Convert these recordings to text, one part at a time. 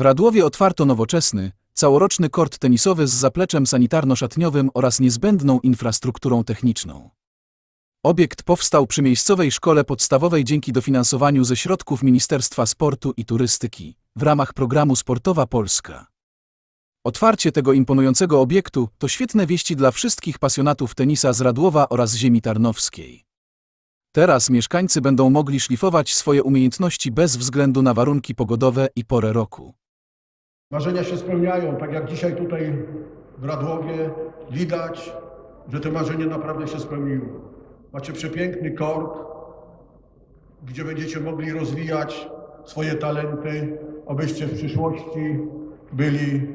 W Radłowie otwarto nowoczesny, całoroczny kort tenisowy z zapleczem sanitarno-szatniowym oraz niezbędną infrastrukturą techniczną. Obiekt powstał przy miejscowej szkole podstawowej dzięki dofinansowaniu ze środków Ministerstwa Sportu i Turystyki w ramach programu Sportowa Polska. Otwarcie tego imponującego obiektu to świetne wieści dla wszystkich pasjonatów tenisa z Radłowa oraz ziemi tarnowskiej. Teraz mieszkańcy będą mogli szlifować swoje umiejętności bez względu na warunki pogodowe i porę roku. Marzenia się spełniają, tak jak dzisiaj tutaj w Radłowie widać, że te marzenie naprawdę się spełniło. Macie przepiękny kort, gdzie będziecie mogli rozwijać swoje talenty, abyście w przyszłości byli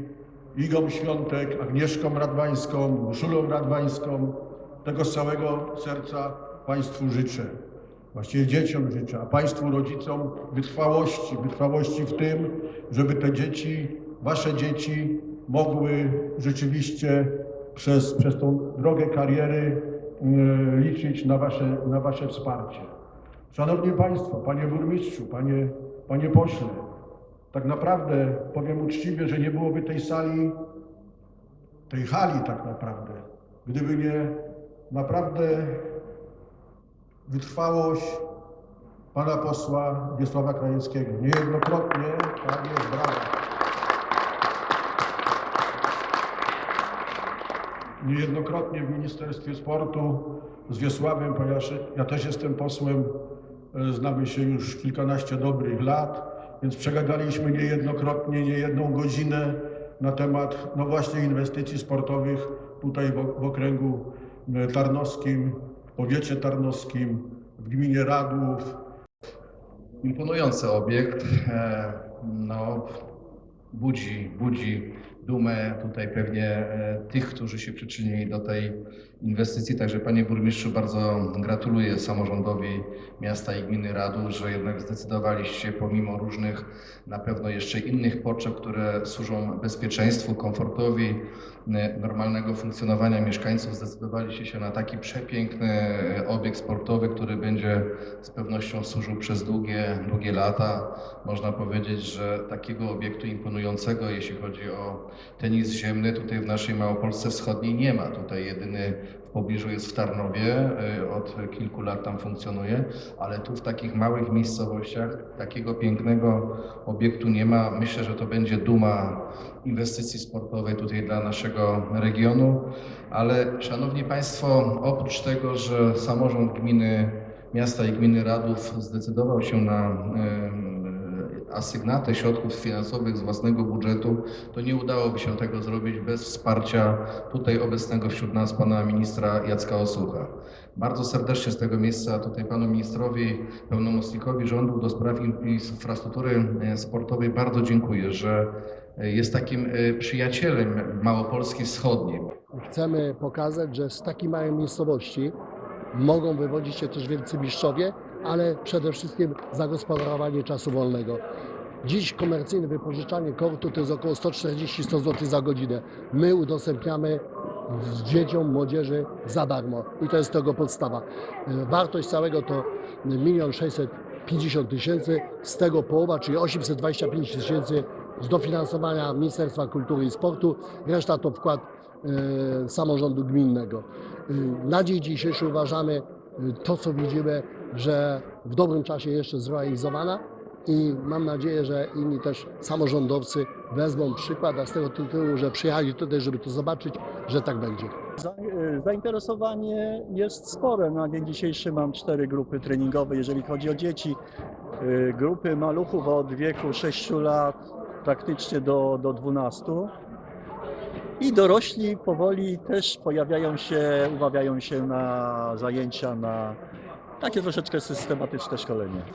Igą Świątek, Agnieszką Radwańską, Szulą Radwańską. Tego z całego serca Państwu życzę. Właściwie dzieciom życzę, a Państwu rodzicom wytrwałości, wytrwałości w tym, żeby te dzieci, Wasze dzieci mogły rzeczywiście przez, przez tą drogę kariery yy, liczyć na wasze, na wasze wsparcie. Szanowni Państwo, Panie Burmistrzu, Panie, Panie Pośle, tak naprawdę powiem uczciwie, że nie byłoby tej sali, tej hali tak naprawdę, gdyby nie naprawdę wytrwałość pana posła Wiesława Krajewskiego. Niejednokrotnie, tak jest, brawo. Niejednokrotnie w Ministerstwie Sportu z Wiesławem, ponieważ ja też jestem posłem, e, znamy się już kilkanaście dobrych lat, więc przegadaliśmy niejednokrotnie, niejedną godzinę na temat, no właśnie, inwestycji sportowych tutaj w, w okręgu e, tarnowskim, w powiecie tarnowskim, w gminie Radłów, Imponujący obiekt. e, No, budzi, budzi dumę tutaj pewnie e, tych, którzy się przyczynili do tej inwestycji. Także panie burmistrzu, bardzo gratuluję samorządowi miasta i gminy Radu, że jednak zdecydowaliście pomimo różnych na pewno jeszcze innych potrzeb, które służą bezpieczeństwu, komfortowi e, normalnego funkcjonowania mieszkańców, zdecydowaliście się na taki przepiękny e, obiekt sportowy, który będzie z pewnością służył przez długie, długie lata. Można powiedzieć, że takiego obiektu imponującego, jeśli chodzi o tenis ziemny, tutaj w naszej Małopolsce Wschodniej nie ma. Tutaj jedyny w pobliżu jest w Tarnowie, y, od kilku lat tam funkcjonuje, ale tu w takich małych miejscowościach takiego pięknego obiektu nie ma. Myślę, że to będzie duma inwestycji sportowej tutaj dla naszego regionu, ale szanowni Państwo, oprócz tego, że samorząd gminy miasta i gminy Radów zdecydował się na asygnatę środków finansowych z własnego budżetu, to nie udałoby się tego zrobić bez wsparcia tutaj obecnego wśród nas pana ministra Jacka Osucha. Bardzo serdecznie z tego miejsca tutaj panu ministrowi, pełnomocnikowi rządu do spraw infrastruktury e, sportowej bardzo dziękuję, że e, jest takim e, przyjacielem Małopolski Wschodniej. Chcemy pokazać, że z takiej małej miejscowości mogą wywodzić się też wielcy mistrzowie, ale przede wszystkim zagospodarowanie czasu wolnego. Dziś komercyjne wypożyczanie kortu to jest około 140-100 zł za godzinę. My udostępniamy dzieciom, młodzieży za darmo i to jest tego podstawa. Wartość całego to 1 650 tysięcy, z tego połowa, czyli 825 tysięcy z dofinansowania Ministerstwa Kultury i Sportu, reszta to wkład e, samorządu gminnego. E, Na dzień dzisiejszy uważamy e, to, co widzimy, że w dobrym czasie jeszcze zrealizowana i mam nadzieję, że inni też samorządowcy wezmą przykład, a z tego tytułu, że przyjechali tutaj, żeby to zobaczyć, że tak będzie. E, Zainteresowanie jest spore. Na dzień dzisiejszy mam cztery grupy treningowe, jeżeli chodzi o dzieci. E, Grupy maluchów od wieku 6 lat praktycznie do, do 12. I dorośli powoli też pojawiają się, umawiają się na zajęcia, na takie troszeczkę systematyczne szkolenie.